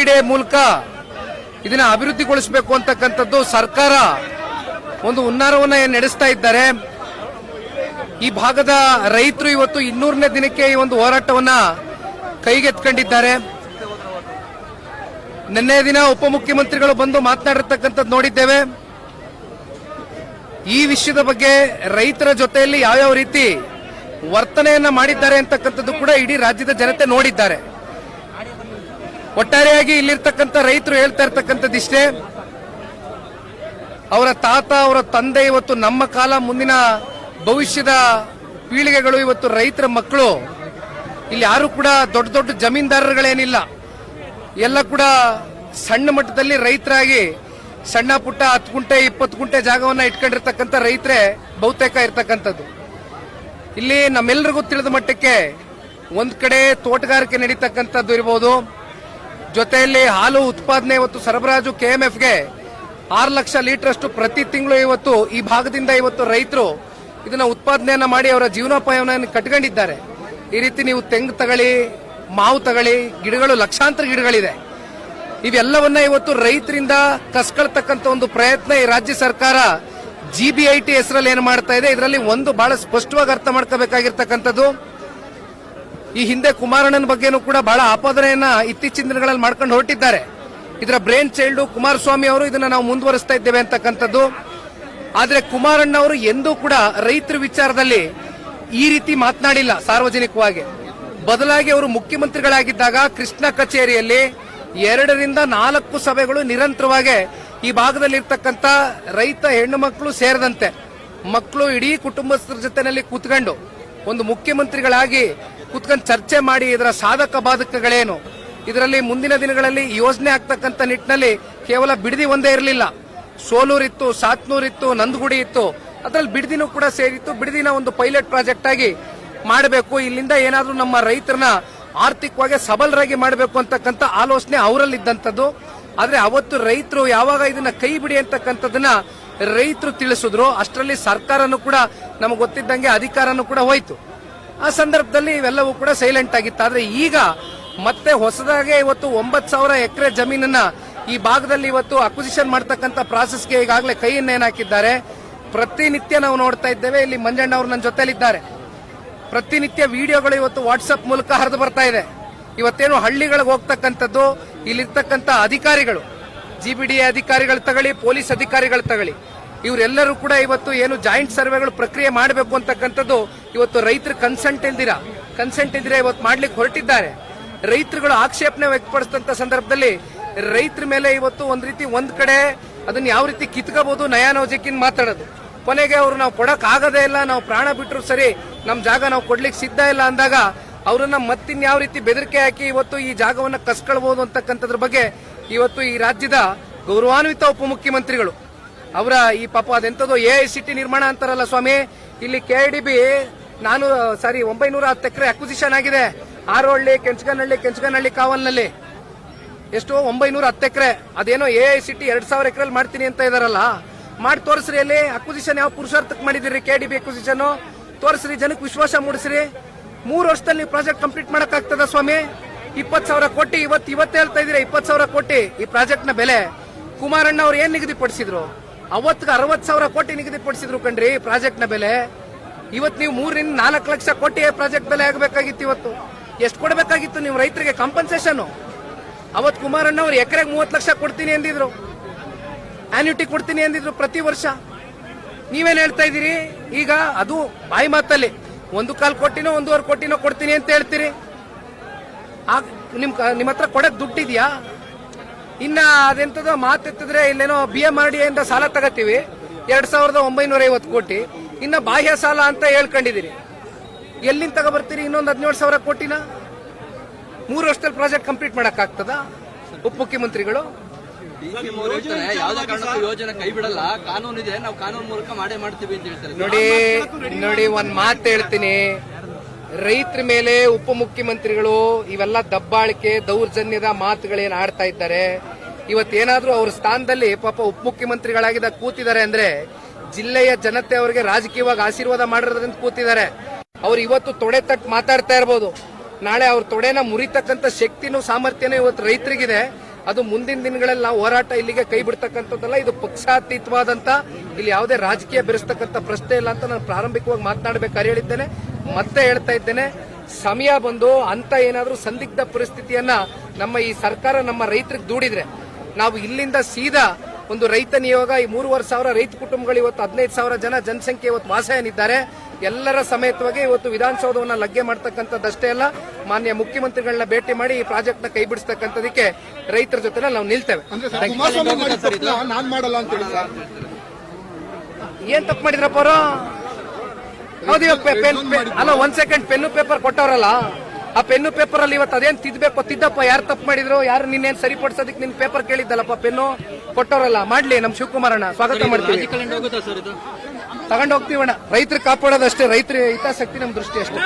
ಕ್ರೀಡೆ ಮೂಲಕ ಇದನ್ನ ಅಭಿವೃದ್ಧಿಗೊಳಿಸಬೇಕು ಅಂತಕ್ಕಂಥದ್ದು ಸರ್ಕಾರ ಒಂದು ಹುನ್ನಾರವನ್ನ ನಡೆಸ್ತಾ ಇದ್ದಾರೆ. ಈ ಭಾಗದ ರೈತರು ಇವತ್ತು ಇನ್ನೂರನೇ ದಿನಕ್ಕೆ ಈ ಒಂದು ಹೋರಾಟವನ್ನ ಕೈಗೆತ್ಕೊಂಡಿದ್ದಾರೆ ನಿನ್ನೆ ದಿನ ಉಪಮುಖ್ಯಮಂತ್ರಿಗಳು ಬಂದು ಮಾತನಾಡಿರ್ತಕ್ಕಂಥದ್ದು ನೋಡಿದ್ದೇವೆ. ಈ ವಿಷಯದ ಬಗ್ಗೆ ರೈತರ ಜೊತೆಯಲ್ಲಿ ಯಾವ್ಯಾವ ರೀತಿ ವರ್ತನೆಯನ್ನ ಮಾಡಿದ್ದಾರೆ ಅಂತಕ್ಕಂಥದ್ದು ಕೂಡ ಇಡೀ ರಾಜ್ಯದ ಜನತೆ ನೋಡಿದ್ದಾರೆ. ಒಟ್ಟಾರೆಯಾಗಿ ಇಲ್ಲಿರ್ತಕ್ಕಂಥ ರೈತರು ಹೇಳ್ತಾ ಇರ್ತಕ್ಕಂಥದ್ದಿಷ್ಟೇ ಅವರ ತಾತ, ಅವರ ತಂದೆ ಇವತ್ತು ನಮ್ಮ ಕಾಲ, ಮುಂದಿನ ಭವಿಷ್ಯದ ಪೀಳಿಗೆಗಳು ಇವತ್ತು ರೈತರ ಮಕ್ಕಳು. ಇಲ್ಲಿ ಯಾರು ಕೂಡ ದೊಡ್ಡ ದೊಡ್ಡ ಜಮೀನ್ದಾರರುಗಳೇನಿಲ್ಲ. ಎಲ್ಲ ಕೂಡ ಸಣ್ಣ ಮಟ್ಟದಲ್ಲಿ ರೈತರಾಗಿ ಸಣ್ಣ ಪುಟ್ಟ ಹತ್ತು ಗುಂಟೆ, ಇಪ್ಪತ್ತು ಗುಂಟೆ ಜಾಗವನ್ನು ಇಟ್ಕೊಂಡಿರ್ತಕ್ಕಂಥ ರೈತರೇ ಬಹುತೇಕ ಇರ್ತಕ್ಕಂಥದ್ದು. ಇಲ್ಲಿ ನಮ್ಮೆಲ್ಲರಿಗೂ ತಿಳಿದ ಮಟ್ಟಕ್ಕೆ ಒಂದು ಕಡೆ ತೋಟಗಾರಿಕೆ ನಡೀತಕ್ಕಂಥದ್ದು ಇರಬಹುದು ಜೊತೆಯಲ್ಲಿ ಹಾಲು ಉತ್ಪಾದನೆ ಇವತ್ತು ಸರಬರಾಜು ಕೆಎಂಎಫ್ಗೆ ಆರು ಲಕ್ಷ ಲೀಟರ್ ಪ್ರತಿ ತಿಂಗಳು ಇವತ್ತು ಈ ಭಾಗದಿಂದ ಇವತ್ತು ರೈತರು ಇದನ್ನ ಉತ್ಪಾದನೆಯನ್ನ ಮಾಡಿ ಅವರ ಜೀವನೋಪಾಯವನ್ನು ಕಟ್ಕೊಂಡಿದ್ದಾರೆ. ಈ ರೀತಿ ನೀವು ತೆಂಗು ತಗೊಳ್ಳಿ ಮಾವು ತಗೊಳ್ಳಿ ಗಿಡಗಳು, ಲಕ್ಷಾಂತರ ಗಿಡಗಳಿದೆ. ಇವೆಲ್ಲವನ್ನ ಇವತ್ತು ರೈತರಿಂದ ಕಸ್ಕೊಳ್ತಕ್ಕಂಥ ಒಂದು ಪ್ರಯತ್ನ ಈ ರಾಜ್ಯ ಸರ್ಕಾರ ಜಿಬಿಐಟಿ ಹೆಸರಲ್ಲಿ ಏನು ಮಾಡ್ತಾ ಇದೆ? ಇದರಲ್ಲಿ ಒಂದು ಬಹಳ ಸ್ಪಷ್ಟವಾಗಿ ಅರ್ಥ ಮಾಡ್ಕೋಬೇಕಾಗಿರ್ತಕ್ಕಂಥದ್ದು. ಈ ಹಿಂದೆ ಕುಮಾರಣ್ಣನ ಬಗ್ಗೆನೂ ಕೂಡ ಬಹಳ ಆಪಾದನೆಯನ್ನ ಇತ್ತೀಚಿನ ದಿನಗಳಲ್ಲಿ ಮಾಡ್ಕೊಂಡು ಹೊರಟಿದ್ದಾರೆ. ಇದರ ಬ್ರೇನ್ ಚೈಲ್ಡ್ ಕುಮಾರಸ್ವಾಮಿ ಅವರು ಇದನ್ನ ನಾವು ಮುಂದುವರಿಸ್ತಾ ಇದ್ದೇವೆ ಅಂತಕ್ಕಂಥದ್ದು. ಆದರೆ ಕುಮಾರಣ್ಣ ಅವರು ಎಂದೂ ಕೂಡ ರೈತರ ವಿಚಾರದಲ್ಲಿ ಈ ರೀತಿ ಮಾತನಾಡಿಲ್ಲ ಸಾರ್ವಜನಿಕವಾಗಿ. ಬದಲಾಗಿ ಅವರು ಮುಖ್ಯಮಂತ್ರಿಗಳಾಗಿದ್ದಾಗ ಕೃಷ್ಣ ಕಚೇರಿಯಲ್ಲಿ ಎರಡರಿಂದ ನಾಲ್ಕು ಸಭೆಗಳು ನಿರಂತರವಾಗಿ ಈ ಭಾಗದಲ್ಲಿರ್ತಕ್ಕಂಥ ರೈತ ಹೆಣ್ಣು ಮಕ್ಕಳು ಸೇರಿದಂತೆ ಮಕ್ಕಳು ಇಡೀ ಕುಟುಂಬಸ್ಥರ ಜೊತೆನಲ್ಲಿ ಕೂತ್ಕೊಂಡು ಒಂದು ಮುಖ್ಯಮಂತ್ರಿಗಳಾಗಿ ಕುತ್ಕೊಂಡು ಚರ್ಚೆ ಮಾಡಿ ಇದರ ಸಾಧಕ ಬಾಧಕಗಳೇನು? ಇದರಲ್ಲಿ ಮುಂದಿನ ದಿನಗಳಲ್ಲಿ ಯೋಜನೆ ಆಗ್ತಕ್ಕಂಥ ನಿಟ್ಟಿನಲ್ಲಿ ಕೇವಲ ಬಿಡದಿ ಒಂದೇ ಇರಲಿಲ್ಲ. ಸೋಲೂರಿತ್ತು, ಸಾತ್ನೂರಿತ್ತು, ನಂದಗುಡಿ ಇತ್ತು. ಅದರಲ್ಲಿ ಬಿಡದಿನೂ ಕೂಡ ಸೇರಿತ್ತು. ಬಿಡದಿನ ಒಂದು ಪೈಲಟ್ ಪ್ರಾಜೆಕ್ಟ್ ಆಗಿ ಮಾಡಬೇಕು. ಇಲ್ಲಿಂದ ಏನಾದರೂ ನಮ್ಮ ರೈತರನ್ನ ಆರ್ಥಿಕವಾಗಿ ಸಬಲರಾಗಿ ಮಾಡಬೇಕು ಅಂತಕ್ಕಂಥ ಆಲೋಚನೆ ಅವರಲ್ಲಿ ಆದರೆ ಆದ್ರೆ ಅವತ್ತು ರೈತರು ಯಾವಾಗ ಇದನ್ನ ಕೈ ಬಿಡಿ ಅಂತಕ್ಕಂಥದ್ದನ್ನ ರೈತರು ತಿಳಿಸಿದ್ರು, ಅಷ್ಟರಲ್ಲಿ ಸರ್ಕಾರನು ಕೂಡ ನಮಗೆ ಗೊತ್ತಿದ್ದಂಗೆ ಅಧಿಕಾರನೂ ಕೂಡ ಹೋಯ್ತು. ಆ ಸಂದರ್ಭದಲ್ಲಿ ಇವೆಲ್ಲವೂ ಕೂಡ ಸೈಲೆಂಟ್ ಆಗಿತ್ತು. ಆದರೆ ಈಗ ಮತ್ತೆ ಹೊಸದಾಗೆ ಇವತ್ತು ಒಂಬತ್ ಸಾವಿರ ಎಕರೆ ಜಮೀನನ್ನ ಈ ಭಾಗದಲ್ಲಿ ಇವತ್ತು ಅಕ್ವಿಸಿಷನ್ ಮಾಡ್ತಕ್ಕಂಥ ಪ್ರಾಸೆಸ್ಗೆ ಈಗಾಗಲೇ ಕೈಯನ್ನ ಹಾಕಿದ್ದಾರೆ? ಪ್ರತಿನಿತ್ಯ ನಾವು ನೋಡ್ತಾ ಇದ್ದೇವೆ, ಇಲ್ಲಿ ಮಂಜಣ್ಣ ಅವರು ನನ್ನ ಜೊತೆಲಿದ್ದಾರೆ ಪ್ರತಿನಿತ್ಯ ವಿಡಿಯೋಗಳು ಇವತ್ತು ವಾಟ್ಸಪ್ ಮೂಲಕ ಹರಿದು ಬರ್ತಾ ಇದೆ. ಇವತ್ತೇನು ಹಳ್ಳಿಗಳಿಗೆ ಹೋಗ್ತಕ್ಕಂಥದ್ದು, ಇಲ್ಲಿರ್ತಕ್ಕಂಥ ಅಧಿಕಾರಿಗಳು ಜಿಬಿಡಿ ಅಧಿಕಾರಿಗಳು ತಗೊಳ್ಳಿ, ಪೊಲೀಸ್ ಅಧಿಕಾರಿಗಳು ತಗೊಳ್ಳಿ. ಇವರೆಲ್ಲರೂ ಕೂಡ ಇವತ್ತು ಏನು ಜಾಯಿಂಟ್ ಸರ್ವೆಗಳು ಪ್ರಕ್ರಿಯೆ ಮಾಡಬೇಕು ಅಂತಕ್ಕಂಥದ್ದು ಇವತ್ತು ರೈತರ ಕನ್ಸೆಂಟ್ ಇಲ್ದಿರ ಕನ್ಸೆಂಟ್ ಇದ್ರೆ ಇವತ್ತು ಮಾಡ್ಲಿಕ್ಕೆ ಹೊರಟಿದ್ದಾರೆ. ರೈತರುಗಳು ಆಕ್ಷೇಪಣೆ ವ್ಯಕ್ತಪಡಿಸಿದಂತ ಸಂದರ್ಭದಲ್ಲಿ ರೈತರ ಮೇಲೆ ಇವತ್ತು ಒಂದ್ ರೀತಿ ಒಂದ್ ಕಡೆ ಅದನ್ನ ಯಾವ ರೀತಿ ಕಿತ್ಕೋಬಹುದು ನಯಾನೋಜಕಿನ್ ಮಾತಾಡೋದು. ಕೊನೆಗೆ ಅವರು ನಾವು ಕೊಡಕ್ ಆಗದೇ ಇಲ್ಲ, ನಾವು ಪ್ರಾಣ ಬಿಟ್ಟರು ಸರಿ, ನಮ್ ಜಾಗ ನಾವು ಕೊಡ್ಲಿಕ್ಕೆ ಸಿದ್ಧ ಇಲ್ಲ ಅಂದಾಗ ಅವರನ್ನ ಮತ್ತಿನ್ ಯಾವ ರೀತಿ ಬೆದರಿಕೆ ಹಾಕಿ ಇವತ್ತು ಈ ಜಾಗವನ್ನ ಕಸ್ಕೊಳ್ಬಹುದು ಅಂತಕ್ಕಂಥದ್ರ ಬಗ್ಗೆ ಇವತ್ತು ಈ ರಾಜ್ಯದ ಗೌರವಾನ್ವಿತ ಉಪಮುಖ್ಯಮಂತ್ರಿಗಳು. ಅವರ ಈ ಪಾಪ ಅದೆಂಥದ್ದು ಎ ಐ ಸಿ ಟಿ ನಿರ್ಮಾಣ ಅಂತಾರಲ್ಲ ಸ್ವಾಮಿ. ಇಲ್ಲಿ ಕೆ ಡಿ ಬಿ ನಾನು ಸಾರಿ ಒಂಬೈನೂರ ಹತ್ತು ಎಕರೆ ಅಕ್ವಿಸಿಷನ್ ಆಗಿದೆ. ಆರೋಹಳ್ಳಿ ಕೆಂಚಗನಹಳ್ಳಿ ಕೆಂಚಗನಹಳ್ಳಿ ಕಾವಲ್ನಲ್ಲಿ. ಎಷ್ಟು, ಒಂಬೈನೂರ ಹತ್ತು ಎಕರೆ. ಅದೇನೋ ಎ ಐ ಸಿ ಟಿ ಎರಡ್ ಸಾವಿರ ಎಕರೆ ಮಾಡ್ತೀನಿ ಅಂತ ಇದಾರಲ್ಲ. ಮಾಡಿ ತೋರಿಸ್ರಿ ಅಲ್ಲಿ. ಅಕ್ವಿಸಿಷನ್ ಯಾವ ಪುರುಷಾರ್ಥಕ್ಕೆ ಮಾಡಿದಿರಿ ಕೆ ಡಿ ಬಿ ಅಕ್ವಿಸಿಷನ್ ತೋರಿಸ್ರಿ, ಜನಕ್ಕೆ ವಿಶ್ವಾಸ ಮೂಡಿಸ್ರಿ. ಮೂರು ವರ್ಷದಲ್ಲಿ ಪ್ರಾಜೆಕ್ಟ್ ಕಂಪ್ಲೀಟ್ ಮಾಡೋಕ್ಕಾಗ್ತದ ಸ್ವಾಮಿ? ಇಪ್ಪತ್ ಸಾವಿರ ಕೋಟಿ, ಇವತ್ತು ಇವತ್ತು ಹೇಳ್ತಾ ಇದ್ದೀರಾ, ಇಪ್ಪತ್ತು ಸಾವಿರ ಕೋಟಿ ಈ ಪ್ರಾಜೆಕ್ಟ್ನ ಬೆಲೆ? ಕುಮಾರಣ್ಣ ಅವ್ರು ಏನ್ ನಿಗದಿಪಡಿಸಿದ್ರು? ಅವತ್ತಿಗೆ ಅರವತ್ತು ಸಾವಿರ ಕೋಟಿ ನಿಗದಿಪಡಿಸಿದ್ರು ಕಣ್ರಿ ಈ ಪ್ರಾಜೆಕ್ಟ್ನ ಬೆಲೆ. ಇವತ್ತು ನೀವು ಮೂರರಿಂದ ನಾಲ್ಕು ಲಕ್ಷ ಕೋಟಿ ಪ್ರಾಜೆಕ್ಟ್ ಬೆಲೆ ಆಗಬೇಕಾಗಿತ್ತು ಇವತ್ತು. ಎಷ್ಟು ಕೊಡಬೇಕಾಗಿತ್ತು ನೀವು ರೈತರಿಗೆ ಕಾಂಪನ್ಸೇಷನ್ ಅವತ್ತು ಕುಮಾರಣ್ಣ ಅವ್ರು ಎಕರೆಗೆ ಮೂವತ್ತು ಲಕ್ಷ ಕೊಡ್ತೀನಿ ಅಂದಿದ್ರು. ಆನ್ಯೂಟಿ ಕೊಡ್ತೀನಿ ಅಂದಿದ್ರು ಪ್ರತಿ ವರ್ಷ. ನೀವೇನು ಹೇಳ್ತಾ ಇದ್ದೀರಿ? ಈಗ ಅದು ಬಾಯಿ ಮಾತಲ್ಲಿ. ಒಂದು ಕಾಲು ಕೋಟಿನೋ, ಒಂದೂವರೆ ಕೋಟಿನೋ ಕೊಡ್ತೀನಿ ಅಂತ ಹೇಳ್ತೀರಿ. ನಿಮ್ ನಿಮ್ಮ ನಿಮ್ ಹತ್ರ ಕೊಡಕ್ ದುಡ್ಡಿದ್ಯಾ? ಇನ್ನ ಅದೆಂತದೋ ಮಾತೆತ್ತಿದ್ರೆ ಇಲ್ಲೇನೋ ಬಿ ಎಂ ಆರ್ ಡಿ ಇಂದ ಸಾಲ ತಗತ್ತೀವಿ ಎರಡ್ ಸಾವಿರದ ಒಂಬೈನೂರ ಐವತ್ತು ಕೋಟಿ. ಇನ್ನ ಬಾಹ್ಯ ಸಾಲ ಅಂತ ಹೇಳ್ಕೊಂಡಿದ್ದೀರಿ ಎಲ್ಲಿಂದ ತಗೊಬರ್ತೀರಿ? ಇನ್ನೊಂದು ಹದಿನೇಳು ಸಾವಿರ ಕೋಟಿನ? ಮೂರು ವರ್ಷದಲ್ಲಿ ಪ್ರಾಜೆಕ್ಟ್ ಕಂಪ್ಲೀಟ್ ಮಾಡಕ್ ಆಗ್ತದ ಉಪಮುಖ್ಯಮಂತ್ರಿಗಳು ಯೋಜನೆ ಕೈ ಬಿಡಲ್ಲ. ಕಾನೂನು ನಾವು ಕಾನೂನು ಮೂಲಕ ಮಾಡೇ ಮಾಡ್ತೀವಿ ಅಂತ ಹೇಳ್ತಾರೆ. ನೋಡಿ ನೋಡಿ ಒಂದ್ ಮಾತು ಹೇಳ್ತೀನಿ. ರೈತರ ಮೇಲೆ ಉಪಮುಖ್ಯಮಂತ್ರಿಗಳು ಇವೆಲ್ಲ ದಬ್ಬಾಳಿಕೆ, ದೌರ್ಜನ್ಯದ ಮಾತುಗಳೇನು ಆಡ್ತಾ ಇದ್ದಾರೆ. ಇವತ್ತೇನಾದ್ರೂ ಅವ್ರ ಸ್ಥಾನದಲ್ಲಿ ಪಾಪ ಉಪಮುಖ್ಯಮಂತ್ರಿಗಳಾಗಿದ್ದ ಕೂತಿದ್ದಾರೆ ಅಂದ್ರೆ ಜಿಲ್ಲೆಯ ಜನತೆ ಅವರಿಗೆ ರಾಜಕೀಯವಾಗಿ ಆಶೀರ್ವಾದ ಮಾಡಿರೋದ್ರಿಂದ ಕೂತಿದ್ದಾರೆ. ಅವ್ರು ಇವತ್ತು ತೊಡೆ ತಟ್ಟು ಮಾತಾಡ್ತಾ ಇರ್ಬೋದು. ನಾಳೆ ಅವ್ರ ತೊಡೆನ ಮುರಿತಕ್ಕಂಥ ಶಕ್ತಿನೂ ಸಾಮರ್ಥ್ಯನೂ ಇವತ್ತು ರೈತರಿಗಿದೆ. ಅದು ಮುಂದಿನ ದಿನಗಳಲ್ಲಿ ನಾವು ಹೋರಾಟ ಇಲ್ಲಿಗೆ ಕೈ ಬಿಡ್ತಕ್ಕಂಥದ್ದಲ್ಲ, ಇದು ಪಕ್ಷಾತೀತವಾದಂತ ಇಲ್ಲಿ ಯಾವುದೇ ರಾಜಕೀಯ ಬೆರೆಸ್ತಕ್ಕಂಥ ಪ್ರಶ್ನೆ ಇಲ್ಲ ಅಂತ ನಾನು ಪ್ರಾರಂಭಿಕವಾಗಿ ಮಾತನಾಡಬೇಕಾದ್ರೆ ಹೇಳಿದ್ದೇನೆ. ಮತ್ತೆ ಹೇಳ್ತಾ ಇದ್ದೇನೆ ಸಮಯ ಬಂದು ಅಂತ ಏನಾದರೂ ಸಂದಿಗ್ಧ ಪರಿಸ್ಥಿತಿಯನ್ನ ನಮ್ಮ ಈ ಸರ್ಕಾರ ನಮ್ಮ ರೈತರಿಗೆ ದೂಡಿದ್ರೆ ನಾವು ಇಲ್ಲಿಂದ ಸೀದಾ ಒಂದು ರೈತ ನಿಯೋಗ ಈ ಮೂರುವರೆ ಸಾವಿರ ರೈತ ಕುಟುಂಬಗಳು ಇವತ್ತು ಹದಿನೈದು ಸಾವಿರ ಜನ ಜನಸಂಖ್ಯೆ ಇವತ್ತು ವಾಸ ಏನಿದ್ದಾರೆ ಎಲ್ಲರ ಸಮೇತವಾಗಿ ಇವತ್ತು ವಿಧಾನಸೌಧವನ್ನು ಲಗ್ಗೆ ಮಾಡ್ತಕ್ಕಂಥದ್ದಷ್ಟೇ ಅಲ್ಲ ಮಾನ್ಯ ಮುಖ್ಯಮಂತ್ರಿಗಳನ್ನ ಭೇಟಿ ಮಾಡಿ ಈ ಪ್ರಾಜೆಕ್ಟ್ನ ನ ಕೈ ಬಿಡಿಸ್ತಕ್ಕಂಥದಕ್ಕೆ ರೈತರ ಜೊತೆ ನಾವು ನಿಲ್ತೇವೆ. ಏನ್ ತಪ್ಪು ಮಾಡಿದ್ರಪ್ಪ ಅವರು? ಹೌದು ಪೆನ್ ಅಲ್ಲ ಒಂದ್ ಸೆಕೆಂಡ್ ಪೆನ್ನು ಪೇಪರ್ ಕೊಟ್ಟವ್ರಲ್ಲ ಆ ಪೆನ್ನು ಪೇಪರ್ ಅಲ್ಲಿ ಇವತ್ತು ಅದೇನ್ ತಿದ್ಬೇಕು ತಿದ್ದಪ್ಪ ಯಾರು ತಪ್ಪು ಮಾಡಿದ್ರು ಯಾರು ನಿನ್ನೇನ್ ಸರಿಪಡಿಸೋದಕ್ಕೆ ನಿನ್ ಪೇಪರ್ ಕೇಳಿದ್ದಲ್ಲಪ್ಪ ಪೆನ್ನು ಕೊಟ್ಟವ್ರಲ್ಲ ಮಾಡ್ಲಿ ನಮ್ ಶಿವಕುಮಾರಣ್ಣ ಸ್ವಾಗತ ಮಾಡ್ತೀವಿ. ತಗೊಂಡೋಗ್ತೀವಣ್ಣ ರೈತರು ಕಾಪಾಡೋದಷ್ಟೇ ರೈತರ ಹಿತಾಸಕ್ತಿ ನಮ್ ದೃಷ್ಟಿ ಅಷ್ಟೇ.